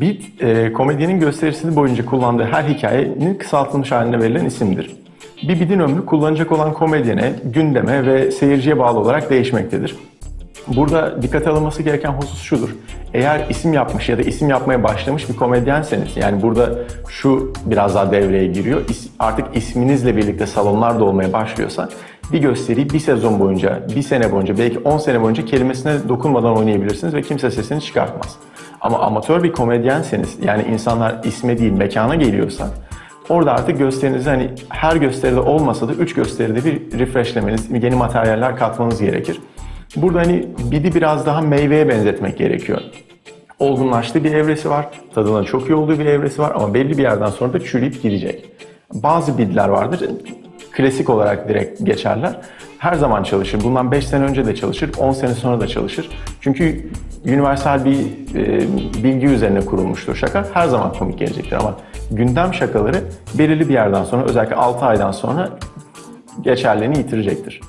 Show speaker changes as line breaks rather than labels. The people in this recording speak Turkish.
Bit, e, komedyenin gösterisini boyunca kullandığı her hikayenin kısaltılmış haline verilen isimdir. Bir bidin ömrü kullanacak olan komedyene, gündeme ve seyirciye bağlı olarak değişmektedir. Burada dikkate alınması gereken husus şudur. Eğer isim yapmış ya da isim yapmaya başlamış bir komedyenseniz, yani burada şu biraz daha devreye giriyor. Artık isminizle birlikte salonlarda olmaya başlıyorsa bir gösteriyi bir sezon boyunca, bir sene boyunca, belki 10 sene boyunca kelimesine dokunmadan oynayabilirsiniz ve kimse sesini çıkartmaz. Ama amatör bir komedyenseniz, yani insanlar isme değil mekana geliyorsa Orada artık gösterinizi hani her gösteride olmasa da 3 gösteride bir refreshlemeniz, yeni materyaller katmanız gerekir. Burada hani bidi biraz daha meyveye benzetmek gerekiyor. Olgunlaştığı bir evresi var, tadının çok iyi olduğu bir evresi var ama belli bir yerden sonra da çürüyüp gidecek. Bazı bidler vardır, klasik olarak direkt geçerler. Her zaman çalışır. Bundan 5 sene önce de çalışır, 10 sene sonra da çalışır. Çünkü universal bir e, bilgi üzerine kurulmuştur şaka. Her zaman komik gelecektir ama gündem şakaları belirli bir yerden sonra özellikle 6 aydan sonra geçerliğini yitirecektir.